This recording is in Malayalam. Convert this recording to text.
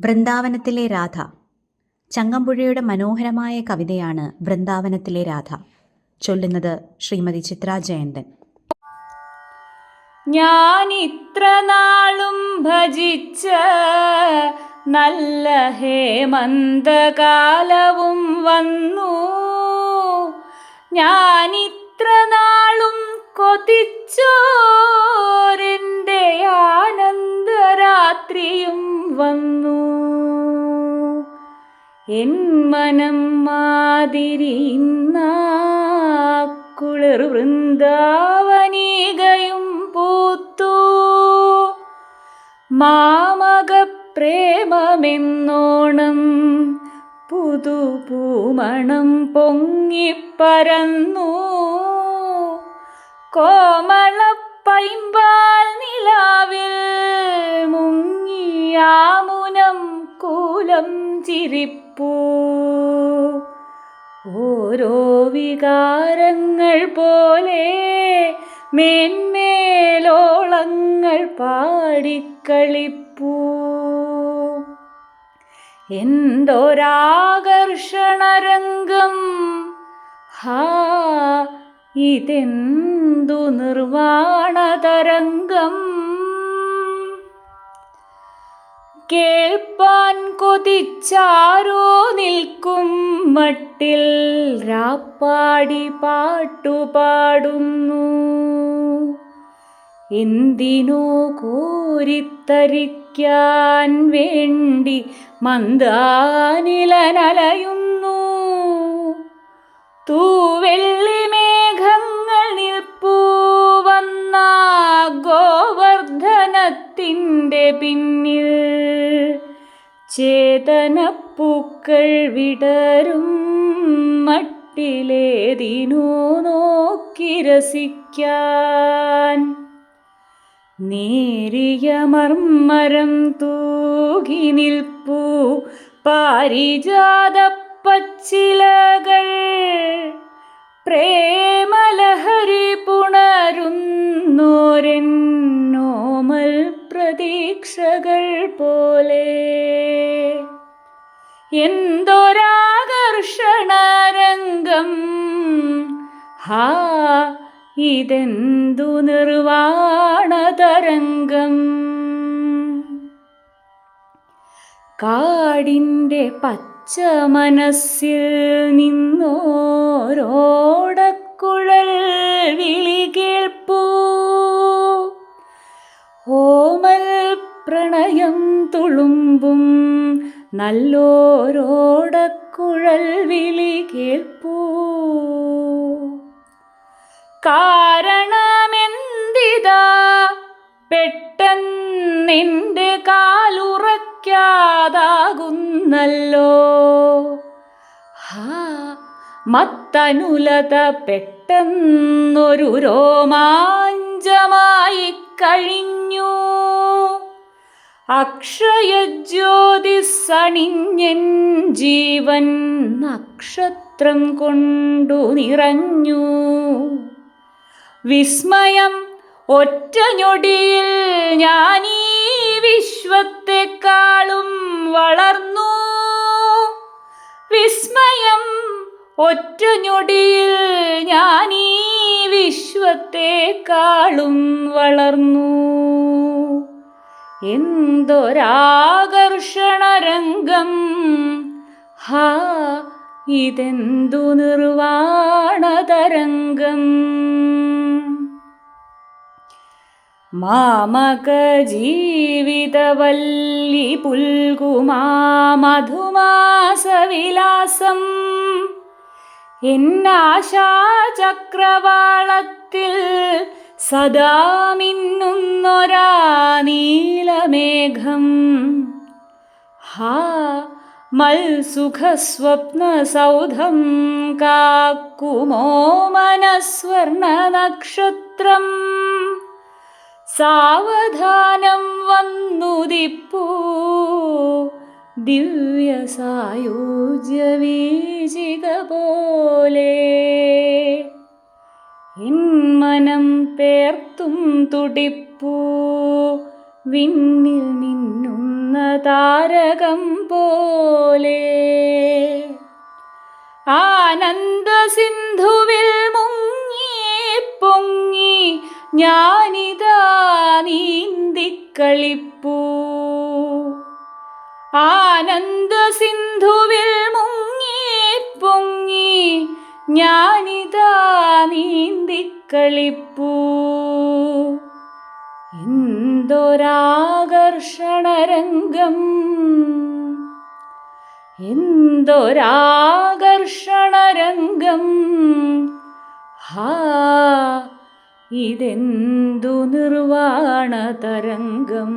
വൃന്ദാവനത്തിലെ രാധ. ചങ്ങമ്പുഴയുടെ മനോഹരമായ കവിതയാണ് വൃന്ദാവനത്തിലെ രാധ. ചൊല്ലുന്നത് ശ്രീമതി ചിത്രാ ജയന്തൻ. ഞാൻ ഇത്ര നാളും ഭജിച്ച നല്ല ഹേമന്തകാലവും വന്നു. ഞാൻ ഇത്ര നാളും കൊതിച്ചോരെന്റെ ആനന്ദരാത്രിയും വന്നു. എൻ മനം മാതിരി കുളർ വൃന്ദാവനീകയും പൂത്തു. മാമക പ്രേമമെന്നോണം പുതുപൂമണം പൊങ്ങിപ്പരന്നു കോമള പൈമ്പാൽ നിലാവിൽ മുങ്ങിയാമുനം കൂലം ചിരിപ്പൂ ഓരോ വികാരങ്ങൾ പോലെ മേന്മേലോളങ്ങൾ പാടിക്കളിപ്പൂ. എന്തൊരാകർഷണരംഗം? ഹാ ഇതെന്തു നിർവാണതരംഗം? കേൾപ്പാൻ കൊതിച്ചാരോ നിൽക്കും മട്ടിൽ. രാപ്പാടി പാട്ടുപാടുന്നു എന്തിനോ കോരിത്തരിക്കാൻ വേണ്ടി മന്ദാനിലനലയുന്നു. തൂവെള്ളി മേഘങ്ങൾ നിൽപ്പൂ വന്ന ഗോവർദ്ധനത്തിന്റെ പിന്നിൽ. ചേതനപ്പൂക്കൾ വിടരും മട്ടിലേതിനോ നോക്കി രസിക്കാൻ. നേരിയ മർമ്മരം തൂകി നിൽപ്പൂ പാരിജാത പച്ചിലകൾ പ്രേമലഹരി പുണരുന്നോരെന്നോമൽ പ്രതീക്ഷകൾ പോലെ. എന്തൊരാകർഷണരംഗം? ഹാ ഇതെന്തു നിർവാണതരംഗം? കാടിന്റെ പച്ച മനസ്സിൽ നിന്നോരോടക്കുഴൽ നല്ലോരോടക്കുഴൽ വിളി കേൾപ്പൂ. കാരണമെന്തിതാ? പെട്ടെന്നിന്റെ കാലുറയ്ക്കാതാകുന്നല്ലോ. ഹാ മത്തനുലത പെട്ടെന്നൊരു രോമാഞ്ചമായി കഴിഞ്ഞു. അക്ഷയജ്യോതിസണിഞ്ഞൻ ജീവൻ നക്ഷത്രം കൊണ്ടു നിറഞ്ഞു. വിസ്മയം ഒറ്റ ഞൊടിയിൽ ഞാനീ വിശ്വത്തെക്കാളും വളർന്നു. വിസ്മയം ഒറ്റ ഞൊടിയിൽ ഞാനീ വിശ്വത്തെക്കാളും വളർന്നു. എന്തൊരാകർഷണരംഗം? ഹാ ഇതെന്തു നിർവാണതരംഗം? മാമക ജീവിതവല്ലി പുൽകുമാ മധുമാസവിലാസം. എന്നാശാചക്രവാളത്തിൽ സദാ മിന്നുന്നൊരാ നീലമേഘം. ഹാ മൽസുഖസ്വപ്നസൗധം കാക്കുമോ മനസ്വർണ നക്ഷത്രം സാവധാനം വന്നുദിപ്പൂ ദിവ്യസായോജ്യവീചിക പോലെ ഇൻമനം പേർത്തും തുടിപ്പൂ. വിണ്ണിൽ നിന്നുന്ന നിന്ന താരകം പോലെ. ആനന്ദ സിന്ധുവിൽ മുങ്ങി പൊങ്ങി ഞാനിതാ നീന്തിക്കളിപ്പൂ. ആനന്ദ സിന്ധുവിൽ മുങ്ങി പൊങ്ങി ഞാനിതാ നീന്തിക്കളിപ്പൂ എന്തൊരാകർഷണരംഗം. എന്തൊരാകർഷണരംഗം. ഹാ ഇതെന്തു നിർവാണ തരംഗം